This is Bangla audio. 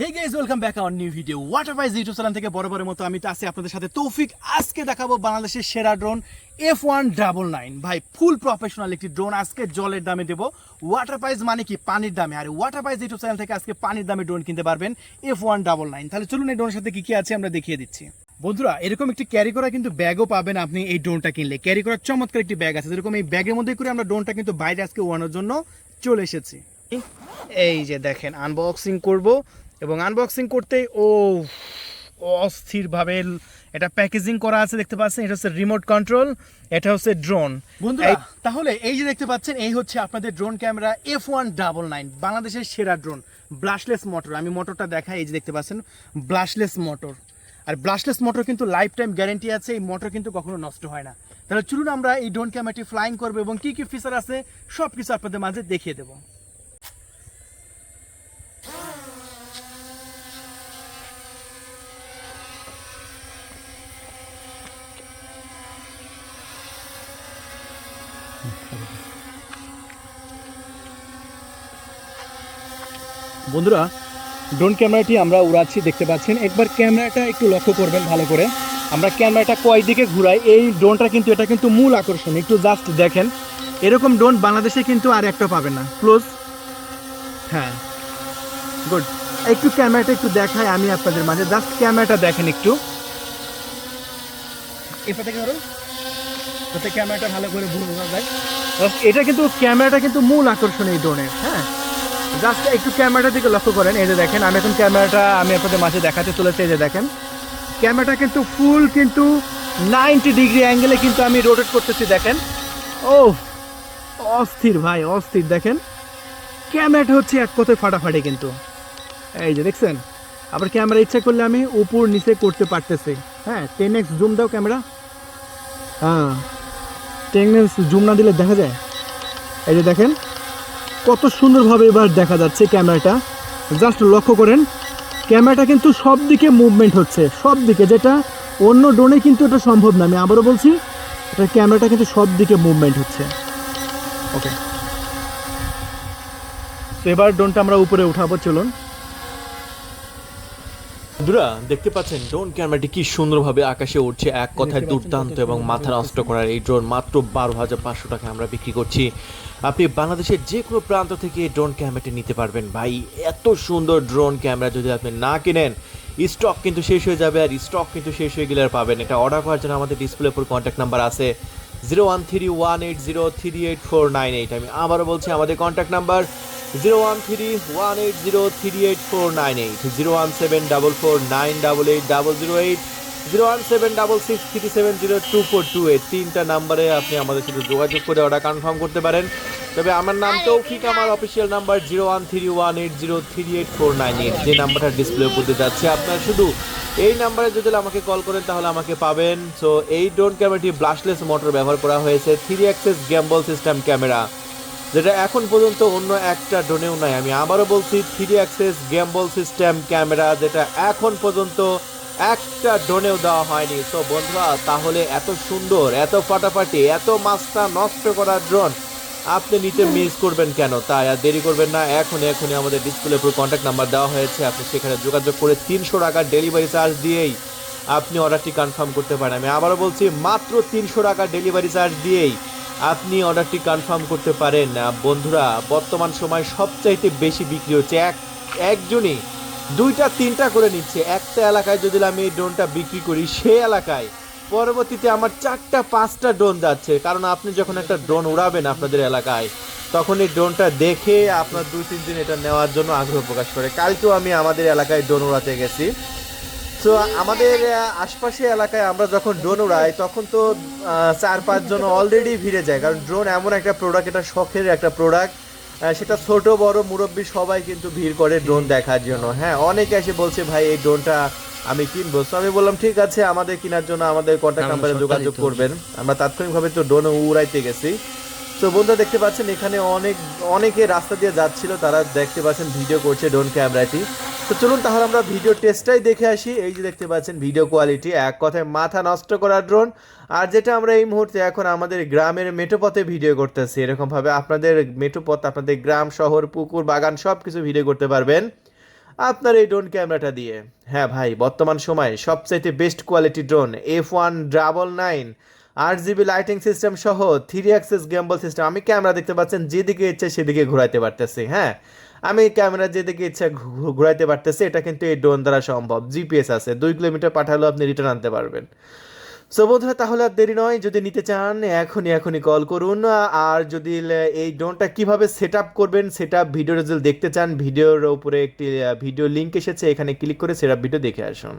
Hey guys welcome back our new video water pies YouTube channel থেকে বরাবরের মতো আমি আছি আপনাদের সাথে তৌফিক। আজকে দেখাবো বাংলাদেশের সেরা drone F one double nine ভাই ফুল প্রফেশনাল একটি ড্রোন আজকে জলের দামে দেবো। ওয়াটার পাইজ মানে কি? পানির দামে। আর ওয়াটার পাইজ ইউটিউব চ্যানেল থেকে আজকে পানির দামে ড্রোন কিনতে পারবেন এফ ওয়ান ডাবল নাইন তাহলে চলুন এই ড্রোনের সাথে কি কি আছে আমরা দেখিয়ে দিচ্ছি। বন্ধুরা, এরকম একটি ক্যারি করা কিন্তু ব্যাগও পাবেন আপনি এই ড্রোনটা কিনলে। ক্যারি করার চমৎকার একটি ব্যাগ আছে। যেরকম এই ব্যাগের মধ্যে করে আমরা ড্রোনটা কিন্তু বাইরে আজকে ওড়ানোর জন্য চলে এসেছি। এই যে দেখেন আনবক্সিং করব। এবং আনবক্সিং করতেই ও অস্থিরভাবে এটা প্যাকেজিং করা আছে দেখতে পাচ্ছেন এটা হচ্ছে রিমোট কন্ট্রোল এটা হচ্ছে ড্রোন বন্ধুরা তাহলে এই যে দেখতে পাচ্ছেন এই হচ্ছে আপনাদের drone camera F one double nine বাংলাদেশের সেরা ড্রোন ব্লাশলেস মোটর আমি মোটরটা দেখাই এই যে দেখতে পাচ্ছেন ব্লাশলেস মোটর আর ব্লাশলেস মোটর কিন্তু লাইফ টাইম গ্যারেন্টি আছে এই মোটর কিন্তু কখনো নষ্ট হয় না। তাহলে চলুন আমরা এই ড্রোন ক্যামেরাটি ফ্লাইং করব এবং কি কি ফিচার আছে সব কিছু আপনাদের মাঝে দেখিয়ে দেবো। বন্ধুরা ড্রোন ক্যামেরাটি আমরা উড়াচ্ছি, দেখতে পাচ্ছেন। একবার ক্যামেরাটা একটু লক্ষ্য করবেন ভালো করে। আমরা ক্যামেরাটা কয় দিকে ঘুরাই? এই ড্রোনটা কিন্তু, এটা কিন্তু মূল আকর্ষণ। একটু জাস্ট দেখেন। এরকম ড্রোন বাংলাদেশে কিন্তু আর একটা পাবেন না। ক্লোজ হ্যাঁ। গুড একটু ক্যামেরাটা একটু দেখাই আমি আপনাদের মাঝে। জাস্ট ক্যামেরাটা দেখেন একটু। ধরো? যাতে ক্যামেরাটা ভালো করে বোঝা যায়। এটা কিন্তু ক্যামেরাটা কিন্তু মূল আকর্ষণ এই ড্রোনের হ্যাঁ? জাস্ট একটু ক্যামেরাটার দিকে লক্ষ্য করেন, এই যে দেখেন, আমি এখন ক্যামেরাটা আমি আপনাদের মাঝে দেখাতে চলেছি, এই যে দেখেন। ক্যামেরাটা কিন্তু ফুল কিন্তু নাইনটি ডিগ্রি অ্যাঙ্গেলে কিন্তু আমি রোটেট করতেছি, দেখেন। ও অস্থির ভাই, অস্থির, দেখেন। ক্যামেরাটা হচ্ছে এক কথায় ফাটাফাটি কিন্তু। এই যে দেখছেন, আবার ক্যামেরা ইচ্ছা করলে আমি উপর নিচে করতে পারতেছি হ্যাঁ? টেন এক্স জুম দাও ক্যামেরা। হ্যাঁ। এক্স জুম না দিলে দেখা যায়? এই যে দেখেন, কত সুন্দরভাবে এবার দেখা যাচ্ছে ক্যামেরাটা। জাস্ট লক্ষ্য করেন, ক্যামেরাটা কিন্তু সব দিকে মুভমেন্ট হচ্ছে সব দিকে যেটা অন্য ড্রোনে কিন্তু এটা সম্ভব না। আমি আবারও বলছি, এটা ক্যামেরাটা কিন্তু সব দিকে মুভমেন্ট হচ্ছে। ওকে তো এবার ড্রোনটা আমরা উপরে উঠাবো, চলুন। বন্ধুরা দেখতে পাচ্ছেন ড্রোন ক্যামেরাটি কি সুন্দরভাবে আকাশে উঠছে এক কথায় দুর্দান্ত এবং মাথা নষ্ট করার এই ড্রোন মাত্র বারো হাজার পাঁচশো টাকা আমরা বিক্রি করছি। আপনি বাংলাদেশের যে কোনো প্রান্ত থেকে এই ড্রোন ক্যামেরাটি নিতে পারবেন। ভাই এত সুন্দর ড্রোন ক্যামেরা যদি আপনি না কিনেন স্টক কিন্তু শেষ হয়ে যাবে আর স্টক কিন্তু শেষ হয়ে গেলে আর পাবেন। এটা অর্ডার করার জন্য আমাদের ডিসপ্লে উপর কন্ট্যাক্ট নাম্বার আছে zero one three one eight zero three eight four nine eight আমি আবারও বলছি আমাদের contact number zero one three one eight zero three eight four nine eight zero one seven double four nine double eight double zero eight zero one seven double six three seven zero two four two eight তিনটা নাম্বারে আপনি আমাদের সাথে যোগাযোগ করে অর্ডার কনফার্ম করতে পারেন। তবে আমার নাম তৌফিক আমার official number zero one three one eight zero three eight four nine eight যে নাম্বারটা ডিসপ্লে দিয়ে যাচ্ছে। আপনার শুধু এই নাম্বারে যদি আমাকে কল করেন তাহলে আমাকে পাবেন। সো এই ড্রোন ক্যামেরাটি ব্লাশলেস মোটর ব্যবহার করা হয়েছে three axis gimbal system camera যেটা এখন পর্যন্ত অন্য একটা ড্রোনেও নাই। আমি আবারও বলছি three axis gimbal system camera যেটা এখন পর্যন্ত একটা ড্রোনেও দেওয়া হয়নি। তো বন্ধুরা তাহলে এত সুন্দর এত ফাটাফাটি এত মাছটা নষ্ট করা ড্রোন আপনি নিতে মিস করবেন কেন? তাই আর দেরি করবেন না এখন এখনই আমাদের ডিসপ্লে উপর কন্ট্যাক্ট নাম্বার দেওয়া হয়েছে। আপনি সেখানে যোগাযোগ করে তিনশো টাকার ডেলিভারি চার্জ দিয়েই আপনি অর্ডারটি কনফার্ম করতে পারেন। আমি আবারও বলছি মাত্র তিনশো টাকা ডেলিভারি চার্জ দিয়েই আপনি অর্ডারটি কনফার্ম করতে পারেন। বন্ধুরা, বর্তমান সময় সবচাইতে বেশি বিক্রি হচ্ছে এক একজনই। দুইটা, তিনটা করে নিচ্ছে। একটা এলাকায় যদি আমি এই ড্রোনটা বিক্রি করি, সে এলাকায়। পরবর্তীতে আমার চারটা, পাঁচটা ড্রোন যাচ্ছে। কারণ আপনি যখন একটা ড্রোন উড়াবেন আপনাদের এলাকায়, তখন এই ড্রোনটা দেখে আপনার দুই, তিন দিন এটা নেওয়ার জন্য আগ্রহ প্রকাশ করে। কালকেও আমি আমাদের এলাকায় ড্রোন উড়াতে গেছি। তো আমাদের আশপাশে এলাকায় আমরা যখন ড্রোন উড়াই তখন তো চার পাঁচজন অলরেডি ভিড়ে যায়। কারণ ড্রোন এমন একটা প্রোডাক্ট এটা শখের একটা প্রোডাক্ট সেটা ছোট বড় মুরব্বী সবাই কিন্তু ভিড় করে ড্রোন দেখার জন্য। হ্যাঁ অনেকে এসে বলছে ভাই এই ড্রোনটা আমি কিনবো। তো আমি বললাম ঠিক আছে আমাদের কেনার জন্য আমাদের কন্ট্যাক্ট নাম্বারে যোগাযোগ করবেন। আমরা তাৎক্ষণিকভাবে তো ড্রোন উড়াইতে গেছি। তো বন্ধুরা দেখতে পাচ্ছেন এখানে অনেক অনেকে রাস্তা দিয়ে যাচ্ছিল। তারা দেখতে পাচ্ছেন ভিডিও করছে ড্রোন ক্যামেরাটি তো চলুন তাহলে আমরা ভিডিও টেস্টটাই দেখে আসি। এই যে দেখতে পাচ্ছেন ভিডিও কোয়ালিটি এক কথায় মাথা নষ্ট করা ড্রোন আর যেটা আমরা এই মুহূর্তে এখন আমাদের গ্রামের মেটোপথে ভিডিও করতেছি এরকম ভাবে আপনাদের মেটোপথ আপনাদের গ্রাম, শহর, পুকুর, বাগান সব কিছু ভিডিও করতে পারবেন। আপনার এই ড্রোন ক্যামেরাটা দিয়ে। হ্যাঁ ভাই, বর্তমান সময়ে সবচাইতে best quality drone F one double nine আট জিবি লাইটিং সিস্টেম সহ থ্রি অ্যাক্সেস গ্যাম্বল সিস্টেম আমি ক্যামেরা দেখতে পাচ্ছেন, যেদিকে ইচ্ছে সেদিকে ঘোরাইতে পারতেছি হ্যাঁ। আমি ক্যামেরা যেদিকে ইচ্ছা ঘুরাইতে পারতেছি, এটা কিন্তু এই ড্রোন দ্বারা সম্ভব। জিপিএস আছে, দুই কিলোমিটার পাঠালেও আপনি রিটার্ন আনতে পারবেন। সো বন্ধুরা, তাহলে আর দেরি নয়, যদি নিতে চান, এখনই এখনই কল করুন। আর যদি এই ড্রোনটা কীভাবে সেট আপ করবেন, সেটা ভিডিও যদি দেখতে চান ভিডিওর উপরে একটি ভিডিও লিঙ্ক এসেছে, এখানে ক্লিক করে সেট ভিডিও দেখে আসুন।